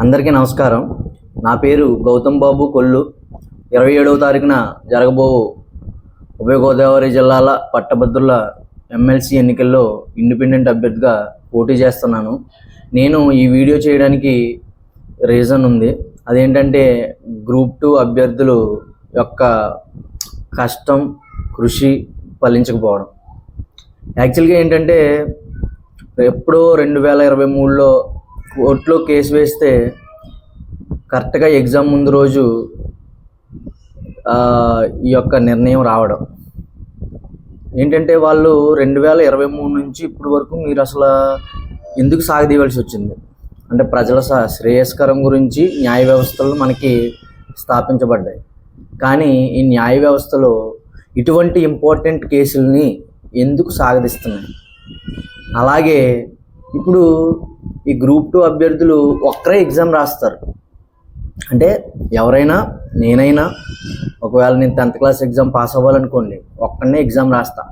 అందరికీ నమస్కారం. నా పేరు గౌతమ్ బాబు కొల్లు. ఇరవై ఏడవ తారీఖున జరగబో ఉభయ గోదావరి జిల్లాల పట్టభద్రుల ఎమ్మెల్సీ ఎన్నికల్లో ఇండిపెండెంట్ అభ్యర్థిగా పోటీ చేస్తున్నాను. నేను ఈ వీడియో చేయడానికి రీజన్ ఉంది. అదేంటంటే గ్రూప్ టూ అభ్యర్థులు యొక్క కష్టం కృషి ఫలించకపోవడం. యాక్చువల్గా ఏంటంటే ఎప్పుడో రెండు వేల ఇరవై మూడులో కోర్టులో కేసు వేస్తే కరెక్ట్గా ఎగ్జామ్ ముందు రోజు ఈ యొక్క నిర్ణయం రావడం. ఏంటంటే వాళ్ళు రెండు వేల ఇరవై మూడు నుంచి ఇప్పటి వరకు మీరు అసలు ఎందుకు సాగదీయవలసి వచ్చింది? అంటే ప్రజల స- శ్రేయస్కరం గురించి న్యాయ వ్యవస్థలు మనకి స్థాపించబడ్డాయి. కానీ ఈ న్యాయ వ్యవస్థలో ఇటువంటి ఇంపార్టెంట్ కేసుల్ని ఎందుకు సాగదీస్తున్నాయి? అలాగే ఇప్పుడు ఈ గ్రూప్ టూ అభ్యర్థులు ఒక్కరే ఎగ్జామ్ రాస్తారు. అంటే ఎవరైనా నేనైనా ఒకవేళ నేను టెన్త్ క్లాస్ ఎగ్జామ్ పాస్ అవ్వాలనుకోండి ఒక్కడనే ఎగ్జామ్ రాస్తా.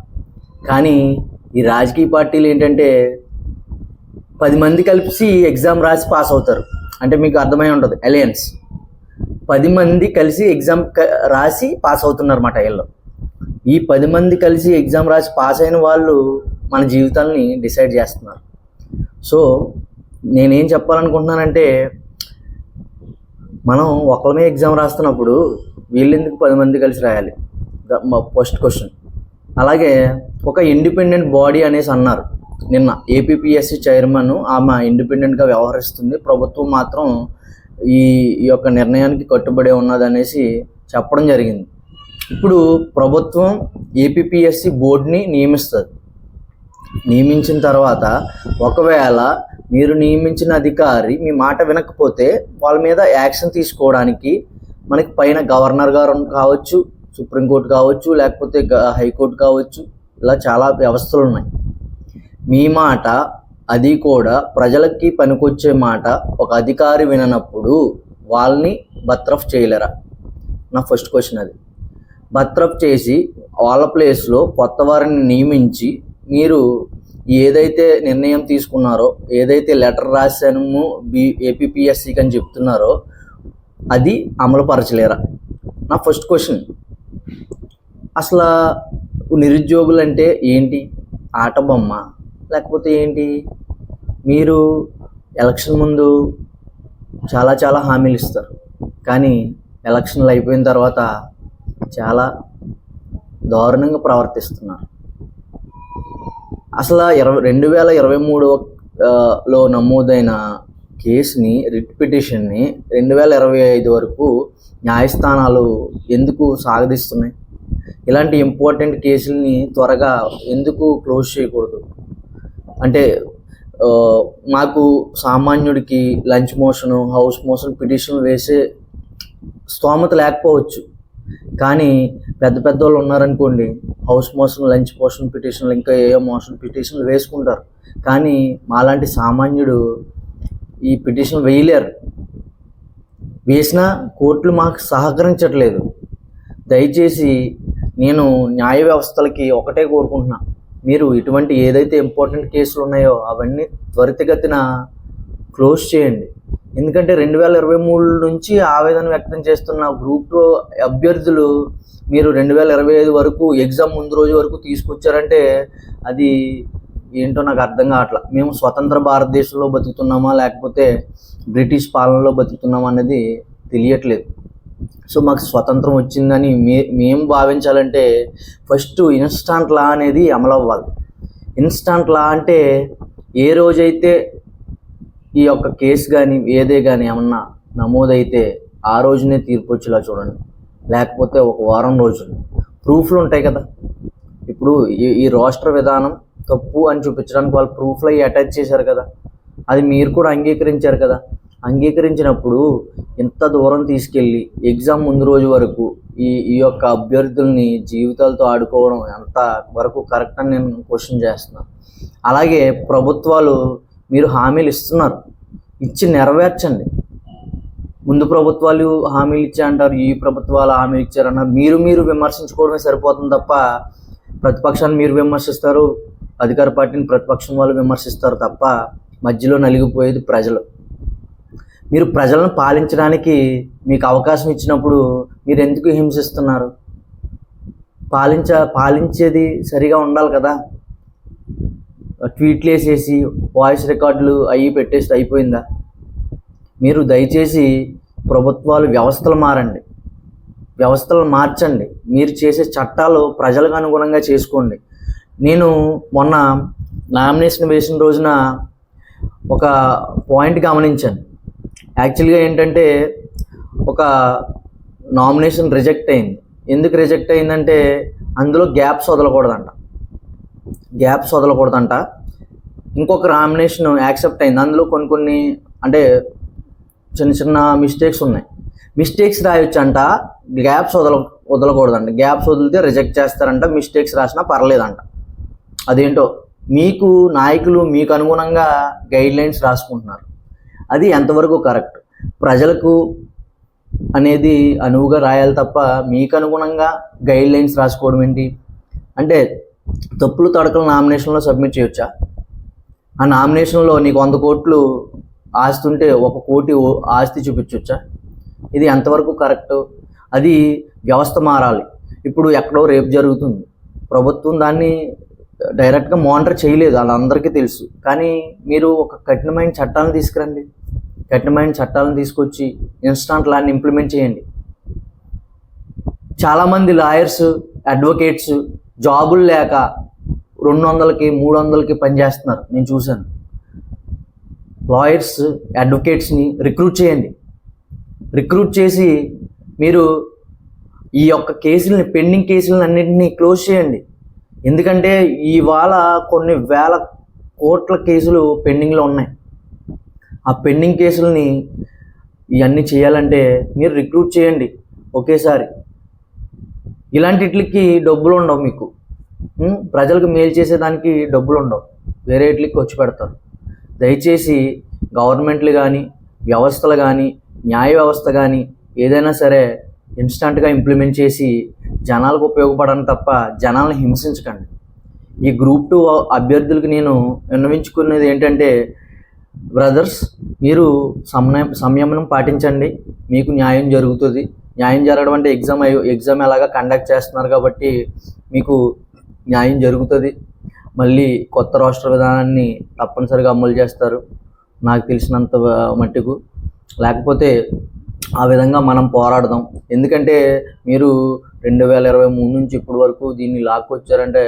కానీ ఈ రాజకీయ పార్టీలు ఏంటంటే పది మంది కలిసి ఎగ్జామ్ రాసి పాస్ అవుతారు. అంటే మీకు అర్థమై ఉంటుంది అలయన్స్. పది మంది కలిసి ఎగ్జామ్ రాసి పాస్ అవుతున్నారు మా వీళ్ళు. ఈ పది మంది కలిసి ఎగ్జామ్ రాసి పాస్ అయిన వాళ్ళు మన జీవితాల్ని డిసైడ్ చేస్తున్నారు. సో నేనేం చెప్పాలనుకుంటున్నానంటే మనం ఒకళ్ళమే ఎగ్జామ్ రాస్తున్నప్పుడు వీళ్ళెందుకు పది మంది కలిసి రాయాలి? First question. అలాగే ఒక ఇండిపెండెంట్ బాడీ అనేసి అన్నారు. నిన్న ఏపీపీఎస్సి చైర్మన్ ఆమె ఇండిపెండెంట్గా వ్యవహరిస్తుంది. ప్రభుత్వం మాత్రం ఈ ఈ యొక్క నిర్ణయానికి కట్టుబడి ఉన్నదనేసి చెప్పడం జరిగింది. ఇప్పుడు ప్రభుత్వం ఏపీపీఎస్సి బోర్డుని నియమిస్తుంది. నియమించిన తర్వాత ఒకవేళ మీరు నియమించిన అధికారి మీ మాట వినకపోతే వాళ్ళ మీద యాక్షన్ తీసుకోవడానికి మనకి పైన గవర్నర్ గారు కావచ్చు సుప్రీంకోర్టు కావచ్చు లేకపోతే హైకోర్టు కావచ్చు ఇలా చాలా వ్యవస్థలు ఉన్నాయి. మీ మాట అది కూడా ప్రజలకి పనికొచ్చే మాట ఒక అధికారి విననప్పుడు వాళ్ళని బత్రఫ్ చేయలేరా? నా ఫస్ట్ క్వశ్చన్ అది. బత్రఫ్ చేసి వాళ్ళ ప్లేస్లో కొత్త వారిని నియమించి మీరు ఏదైతే నిర్ణయం తీసుకున్నారో ఏదైతే లెటర్ రాశాను బి ఏపీపీఎస్సీకి అని చెప్తున్నారో అది అమలుపరచలేరా? నా ఫస్ట్ క్వశ్చన్. అసలు నిరుద్యోగులు అంటే ఏంటి? ఆట బొమ్మ లేకపోతే ఏంటి? మీరు ఎలక్షన్ ముందు చాలా చాలా హామీలు ఇస్తారు. కానీ ఎలక్షన్లు అయిపోయిన తర్వాత చాలా దారుణంగా ప్రవర్తిస్తున్నారు. అసలు ఇరవై రెండు వేల ఇరవై మూడు లో నమోదైన కేసుని రిట్ పిటిషన్ని రెండు వేల ఇరవై ఐదు వరకు న్యాయస్థానాలు ఎందుకు సాగదీస్తున్నాయి? ఇలాంటి ఇంపార్టెంట్ కేసుల్ని త్వరగా ఎందుకు క్లోజ్ చేయకూడదు? అంటే మాకు సామాన్యుడికి lunch motion house motion petition వేసే స్తోమత లేకపోవచ్చు. కానీ పెద్ద పెద్ద వాళ్ళు ఉన్నారనుకోండి హౌస్ మోషన్ లంచ్ మోషన్ పిటిషన్లు ఇంకా ఏ మోషన్ పిటిషన్లు వేసుకుంటారు. కానీ మాలాంటి సామాన్యుడు ఈ పిటిషన్ వేయలేరు. వేసినా కోర్టులు మాకు సహకరించట్లేదు. దయచేసి నేను న్యాయ వ్యవస్థలకి ఒకటే కోరుకుంటున్నా. మీరు ఇటువంటి ఏదైతే ఇంపార్టెంట్ కేసులు ఉన్నాయో అవన్నీ త్వరితగతిన క్లోజ్ చేయండి. ఎందుకంటే రెండు వేల ఇరవై మూడు నుంచి ఆవేదన వ్యక్తం చేస్తున్న గ్రూప్ టూ అభ్యర్థులు మీరు రెండు వేల ఇరవై ఐదు వరకు ఎగ్జామ్ ముందు రోజు వరకు తీసుకొచ్చారంటే అది ఏంటో నాకు అర్థం కావట్లా. మేము స్వతంత్ర భారతదేశంలో బతుకుతున్నామా లేకపోతే బ్రిటిష్ పాలనలో బతుకుతున్నామా అనేది తెలియట్లేదు. సో మాకు స్వతంత్రం వచ్చిందని మే మేము భావించాలంటే ఫస్ట్ ఇన్స్టాంట్ లా అనేది అమలు అవ్వాలి. ఇన్స్టాంట్ లా అంటే ఏ రోజైతే ఈ యొక్క కేసు కానీ ఏదే కానీ ఏమన్నా నమోదైతే ఆ రోజునే తీర్పు వచ్చేలా చూడండి. లేకపోతే ఒక వారం రోజులు. ప్రూఫ్లు ఉంటాయి కదా. ఇప్పుడు ఈ ఈ రాష్ట్ర విధానం తప్పు అని చూపించడానికి వాళ్ళు ప్రూఫ్లు అవి అటాచ్ చేశారు కదా. అది మీరు కూడా అంగీకరించారు కదా. అంగీకరించినప్పుడు ఇంత దూరం తీసుకెళ్ళి ఎగ్జామ్ ముందు రోజు వరకు ఈ ఈ యొక్క అభ్యర్థుల్ని జీవితాలతో ఆడుకోవడం ఎంత వరకు కరెక్ట్ అని నేను క్వశ్చన్ చేస్తున్నాను అలాగే ప్రభుత్వాలు మీరు హామీలు ఇస్తున్నారు. ఇచ్చి నెరవేర్చండి. ముందు ప్రభుత్వాలు హామీలు ఇచ్చా అంటారు ఈ ప్రభుత్వాలు హామీలు ఇచ్చారన్నారు మీరు మీరు విమర్శించుకోవడమే సరిపోతుంది తప్ప ప్రతిపక్షాన్ని మీరు విమర్శిస్తారు అధికార పార్టీని ప్రతిపక్షం వాళ్ళు విమర్శిస్తారు తప్ప మధ్యలో నలిగిపోయేది ప్రజలు. మీరు ప్రజలను పాలించడానికి మీకు అవకాశం ఇచ్చినప్పుడు మీరు ఎందుకు హింసిస్తున్నారు? పాలించ పాలించేది సరిగా ఉండాలి కదా. ట్వీట్లు వేసేసి వాయిస్ రికార్డులు అవి పెట్టేసి అయిపోయిందా? మీరు దయచేసి ప్రభుత్వాలు వ్యవస్థలు మారండి. వ్యవస్థలు మార్చండి. మీరు చేసే చట్టాలు ప్రజలకు అనుగుణంగా చేసుకోండి. నేను మొన్న నామినేషన్ వేసిన రోజున ఒక పాయింట్ గమనించాను. యాక్చువల్గా ఏంటంటే ఒక నామినేషన్ రిజెక్ట్ అయింది. ఎందుకు రిజెక్ట్ అయిందంటే అందులో గ్యాప్స్ వదలకూడదంట. గ్యాప్స్ వదలకూడదంట. ఇంకొక నామినేషన్ యాక్సెప్ట్ అయింది. అందులో కొన్ని కొన్ని అంటే చిన్న చిన్న మిస్టేక్స్ ఉన్నాయి. మిస్టేక్స్ రాయొచ్చంట. గ్యాప్స్ వదల వదలకూడదంట. గ్యాప్స్ వదిలితే రిజెక్ట్ చేస్తారంట. మిస్టేక్స్ రాసినా పర్లేదంట. అదేంటో మీకు నాయకులు మీకు అనుగుణంగా గైడ్ లైన్స్ రాసుకుంటున్నారు. అది ఎంతవరకు కరెక్ట్? ప్రజలకు అనేది అనువుగా రాయాలి తప్ప మీకు అనుగుణంగా గైడ్ లైన్స్ రాసుకోవడం ఏంటి? అంటే తప్పులు తడకలు నామినేషన్లో సబ్మిట్ చేయొచ్చా? ఆ నామినేషన్లో నీకు వంద కోట్లు ఆస్తి ఉంటే ఒక కోటి ఓ- ఆస్తి చూపించవచ్చా ఇది ఎంతవరకు కరెక్ట్? అది వ్యవస్థ మారాలి. ఇప్పుడు ఎక్కడో రేపు జరుగుతుంది. ప్రభుత్వం దాన్ని డైరెక్ట్గా మానిటర్ చేయలేదు వాళ్ళందరికీ తెలుసు. కానీ మీరు ఒక కఠినమైన చట్టాలను తీసుకురండి. కఠినమైన చట్టాలను తీసుకొచ్చి ఇన్స్టాంట్ లాన్ని ఇంప్లిమెంట్ చేయండి. చాలామంది లాయర్స్ అడ్వకేట్స్ జాబులు లేక రెండు వందలకి మూడు వందలకి పనిచేస్తున్నారు నేను చూశాను. లాయర్స్ అడ్వకేట్స్ని రిక్రూట్ చేయండి. రిక్రూట్ చేసి మీరు ఈ యొక్క కేసులని పెండింగ్ కేసులను అన్నింటినీ క్లోజ్ చేయండి. ఎందుకంటే ఇవాళ కొన్ని వేల కోట్ల కేసులు పెండింగ్లో ఉన్నాయి. ఆ పెండింగ్ కేసులని ఇవన్నీ చేయాలంటే మీరు రిక్రూట్ చేయండి. ఒకేసారి ఇలాంటిట్లకి డబ్బులు ఉండవు మీకు ప్రజలకు మేలు చేసేదానికి డబ్బులు ఉండవు వేరే ఇట్లకి వచ్చి పెడతారు. దయచేసి గవర్నమెంట్లు కానీ వ్యవస్థలు కానీ న్యాయ వ్యవస్థ కానీ ఏదైనా సరే ఇన్స్టంట్గా ఇంప్లిమెంట్ చేసి జనాలకు ఉపయోగపడని తప్ప జనాలను హింసించకండి. ఈ గ్రూప్ టూ అభ్యర్థులకు నేను విన్నవించుకునేది ఏంటంటే బ్రదర్స్ మీరు సమయం సంయమనం పాటించండి. మీకు న్యాయం జరుగుతుంది. న్యాయం జరగడం అంటే ఎగ్జామ్ ఎగ్జామ్ ఎలాగా కండక్ట్ చేస్తున్నారు కాబట్టి మీకు న్యాయం జరుగుతుంది. మళ్ళీ కొత్త రాష్ట్ర విధానాన్ని తప్పనిసరిగా అమలు చేస్తారు. నాకు తెలిసినంత మట్టుకు. లేకపోతే ఆ విధంగా మనం పోరాడదాం. ఎందుకంటే మీరు రెండు వేల ఇరవై మూడు నుంచి ఇప్పటి వరకు దీన్ని లాక్కొచ్చారంటే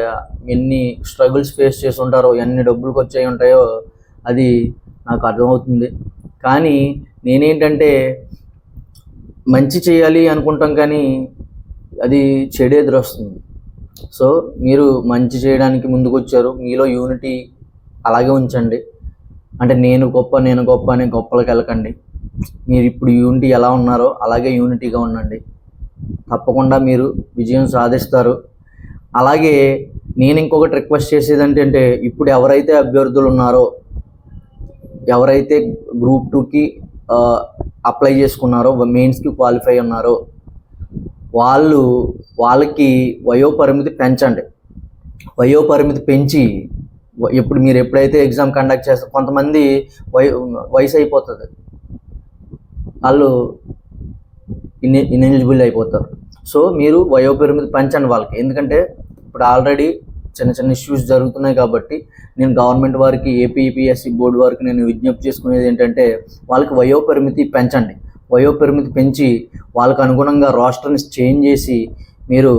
ఎన్ని స్ట్రగుల్స్ ఫేస్ చేసి ఉంటారో ఎన్ని డబ్బులకు వచ్చాయి ఉంటాయో అది నాకు అర్థమవుతుంది. కానీ నేనేంటంటే మంచి చేయాలి అనుకుంటాం కానీ అది చెడే ఎదురొస్తుంది సో మీరు మంచి చేయడానికి ముందుకు వచ్చారు మీలో యూనిటీ అలాగే ఉంచండి. అంటే నేను గొప్ప నేను గొప్ప అనే గొప్పలకు వెళ్ళకండి. మీరు ఇప్పుడు యూనిటీ ఎలా ఉన్నారో అలాగే యూనిటీగా ఉండండి. తప్పకుండా మీరు విజయం సాధిస్తారు. అలాగే నేను ఇంకొకటి రిక్వెస్ట్ చేసేది ఏంటంటే ఇప్పుడు ఎవరైతే అభ్యర్థులు ఉన్నారో ఎవరైతే గ్రూప్ టూకి అప్లై చేసుకున్నారో మెయిన్స్కి క్వాలిఫై ఉన్నారో వాళ్ళు వాళ్ళకి వయోపరిమితి పెంచండి. వయోపరిమితి పెంచి ఇప్పుడు మీరు ఎప్పుడైతే ఎగ్జామ్ కండక్ట్ చేస్తారు కొంతమంది వయ వయసు అయిపోతుంది. వాళ్ళు ఇన్ ఇన్ఎలిజిబుల్ అయిపోతారు. సో మీరు వయోపరిమితి పెంచండి వాళ్ళకి. ఎందుకంటే ఇప్పుడు ఆల్రెడీ చిన్న చిన్న ఇష్యూస్ జరుగుతున్నాయి కాబట్టి నేను గవర్నమెంట్ వారికి ఏపీపీఎస్సీ బోర్డు వారికి నేను విజ్ఞప్తి చేసుకునేది ఏంటంటే వాళ్ళకి వయోపరిమితి పెంచండి. వయోపరిమితి పెంచి వాళ్ళకు అనుగుణంగా రాష్ట్రాన్ని చేంజ్ చేసి మీరు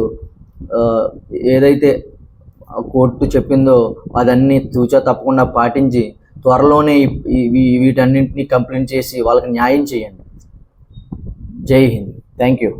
ఏదైతే కోర్టు చెప్పిందో అదన్నీ తూచా తప్పకుండా పాటించి త్వరలోనే వీటన్నింటినీ కంప్లైంట్ చేసి వాళ్ళకి న్యాయం చేయండి. జై హింద్. Thank you